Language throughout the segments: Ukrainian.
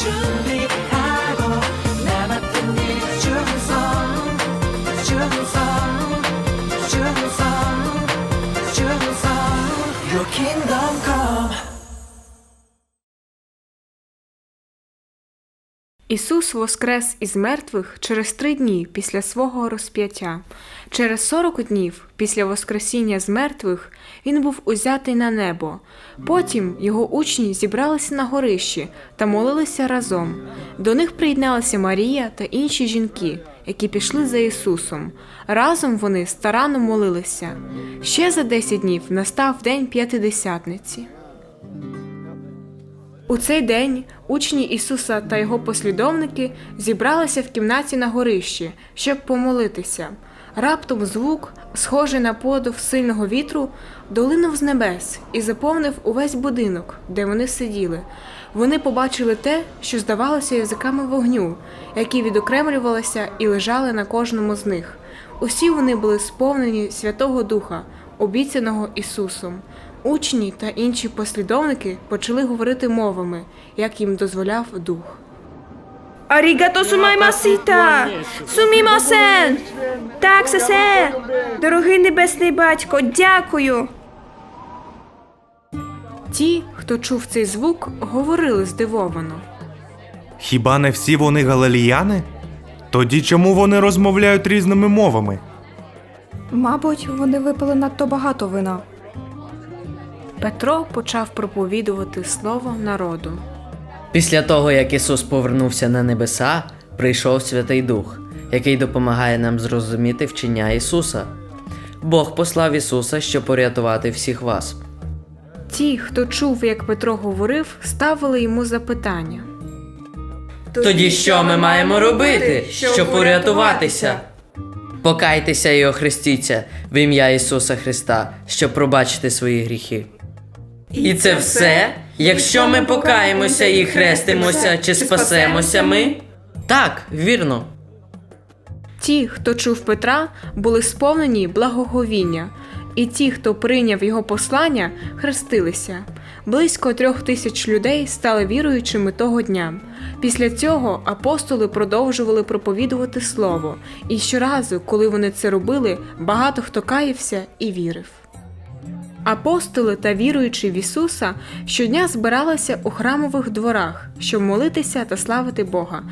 to Ісус воскрес із мертвих через три дні після свого розп'яття. Через сорок днів після Воскресіння з мертвих він був узятий на небо. Потім його учні зібралися на горищі та молилися разом. До них приєдналася Марія та інші жінки, які пішли за Ісусом. Разом вони старанно молилися. Ще за десять днів настав день п'ятидесятниці. У цей день учні Ісуса та його послідовники зібралися в кімнаті на горищі, щоб помолитися. Раптом звук, схожий на подув сильного вітру, долинув з небес і заповнив увесь будинок, де вони сиділи. Вони побачили те, що здавалося язиками вогню, які відокремлювалися і лежали на кожному з них. Усі вони були сповнені Святого Духа, обіцяного Ісусом. Учні та інші послідовники почали говорити мовами, як їм дозволяв дух. Арігато сумаймасіта! Сумімосен! Так, сесе! Дорогий небесний батько, дякую! Ті, хто чув цей звук, говорили здивовано. Хіба не всі вони галиліяни? Тоді чому вони розмовляють різними мовами? Мабуть, вони випили надто багато вина. Петро почав проповідувати слово народу. Після того, як Ісус повернувся на небеса, прийшов Святий Дух, який допомагає нам зрозуміти вчення Ісуса. Бог послав Ісуса, щоб порятувати всіх вас. Ті, хто чув, як Петро говорив, ставили йому запитання. Тоді що ми маємо робити, щоб порятуватися? Покайтеся і охрестіться в ім'я Ісуса Христа, щоб пробачити свої гріхи. І це все, якщо ми покаємося і хрестимося, чи спасемося ми? Так, вірно. Ті, хто чув Петра, були сповнені благоговіння, і ті, хто прийняв його послання, хрестилися. Близько трьох тисяч людей стали віруючими того дня. Після цього апостоли продовжували проповідувати слово, і щоразу, коли вони це робили, багато хто каявся і вірив. Апостоли та віруючі в Ісуса щодня збиралися у храмових дворах, щоб молитися та славити Бога.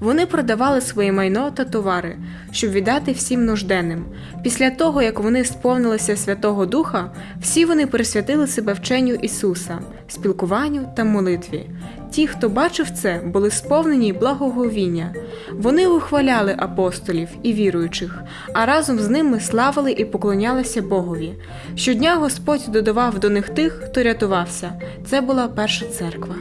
Вони продавали своє майно та товари, щоб віддати всім нужденним. Після того, як вони сповнилися Святого Духа, всі вони присвятили себе вченню Ісуса, спілкуванню та молитві. Ті, хто бачив це, були сповнені благоговіння. Вони ухваляли апостолів і віруючих, а разом з ними славили і поклонялися Богові. Щодня Господь додавав до них тих, хто рятувався. Це була перша церква.